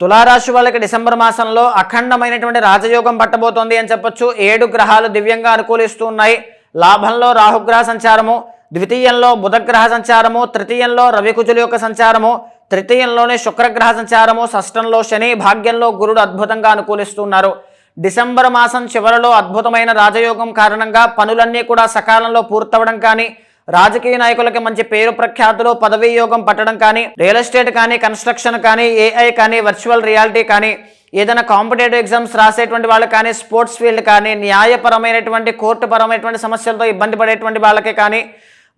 తులారాశి వాళ్ళకి డిసెంబర్ మాసంలో అఖండమైనటువంటి రాజయోగం పట్టబోతోంది అని చెప్పొచ్చు. ఏడు గ్రహాలు దివ్యంగా అనుకూలిస్తూ ఉన్నాయి. లాభంలో రాహుగ్రహ సంచారము ద్వితీయంలో బుధగ్రహ సంచారము తృతీయంలో రవికుజుల యొక్క సంచారము తృతీయంలోనే శుక్రగ్రహ సంచారము షష్టంలో శని భాగ్యంలో గురుడు అద్భుతంగా అనుకూలిస్తున్నారు డిసెంబర్ మాసం చివరిలో అద్భుతమైన రాజయోగం కారణంగా పనులన్నీ కూడా సకాలంలో పూర్తవడం కానీ రాజకీయ నాయకులకి మంచి పేరు ప్రఖ్యాతులు పదవీ యోగం పట్టడం కానీ రియల్ ఎస్టేట్ కానీ కన్స్ట్రక్షన్ కానీ ఏఐ కానీ వర్చువల్ రియాలిటీ కానీ ఏదైనా కాంపిటేటివ్ ఎగ్జామ్స్ రాసేటువంటి వాళ్ళు కానీ స్పోర్ట్స్ ఫీల్డ్ కానీ న్యాయపరమైనటువంటి కోర్టు పరమైనటువంటి సమస్యలతో ఇబ్బంది పడేటువంటి వాళ్ళకి కానీ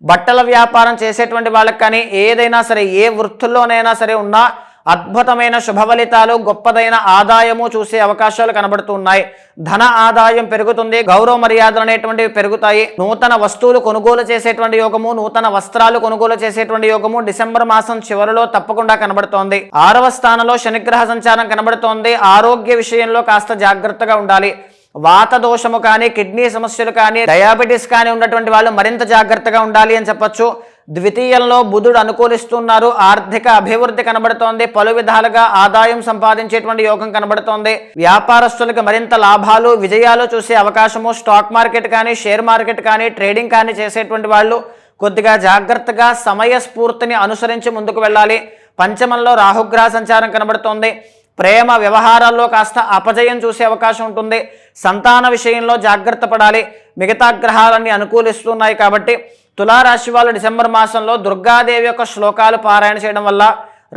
బట్టల వ్యాపారం చేసేటువంటి వాళ్ళకి కానీ ఏదైనా సరే ఏ వృత్తుల్లోనైనా సరే ఉన్నా అద్భుతమైన శుభ ఫలితాలు గొప్పదైన ఆదాయము చూసే అవకాశాలు కనబడుతున్నాయి. ధన ఆదాయం పెరుగుతుంది గౌరవ మర్యాదలు అనేటువంటివి పెరుగుతాయి. నూతన వస్తువులు కొనుగోలు చేసేటువంటి యోగము నూతన వస్త్రాలు కొనుగోలు చేసేటువంటి యోగము డిసెంబర్ మాసం చివరిలో తప్పకుండా కనబడుతోంది. ఆరవ స్థానంలో శనిగ్రహ సంచారం కనబడుతోంది. ఆరోగ్య విషయంలో కాస్త జాగ్రత్తగా ఉండాలి. వాత దోషము కానీ కిడ్నీ సమస్యలు కానీ డయాబెటీస్ కానీ ఉన్నటువంటి వాళ్ళు మరింత జాగ్రత్తగా ఉండాలి అని చెప్పొచ్చు. ద్వితీయంలో బుధుడు అనుకూలిస్తున్నారు. ఆర్థిక అభివృద్ధి కనబడుతోంది. పలు విధాలుగా ఆదాయం సంపాదించేటువంటి యోగం కనబడుతోంది. వ్యాపారస్తులకు మరింత లాభాలు విజయాలు చూసే అవకాశము స్టాక్ మార్కెట్ కానీ షేర్ మార్కెట్ కానీ ట్రేడింగ్ కానీ చేసేటువంటి వాళ్ళు కొద్దిగా జాగ్రత్తగా సమయ స్ఫూర్తిని అనుసరించి ముందుకు వెళ్ళాలి. పంచమంలో రాహుగ్రహ సంచారం కనబడుతోంది. ప్రేమ వ్యవహారాల్లో కాస్త అపజయం చూసే అవకాశం ఉంటుంది. సంతాన విషయంలో జాగ్రత్త పడాలి. మిగతా గ్రహాలన్నీ అనుకూలిస్తున్నాయి కాబట్టి తులారాశి వాళ్ళు డిసెంబర్ మాసంలో దుర్గాదేవి యొక్క శ్లోకాలు పారాయణ చేయడం వల్ల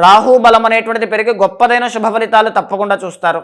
రాహు బలం అనేటువంటిది పెరిగి గొప్పదైన శుభ ఫలితాలు తప్పకుండా చూస్తారు.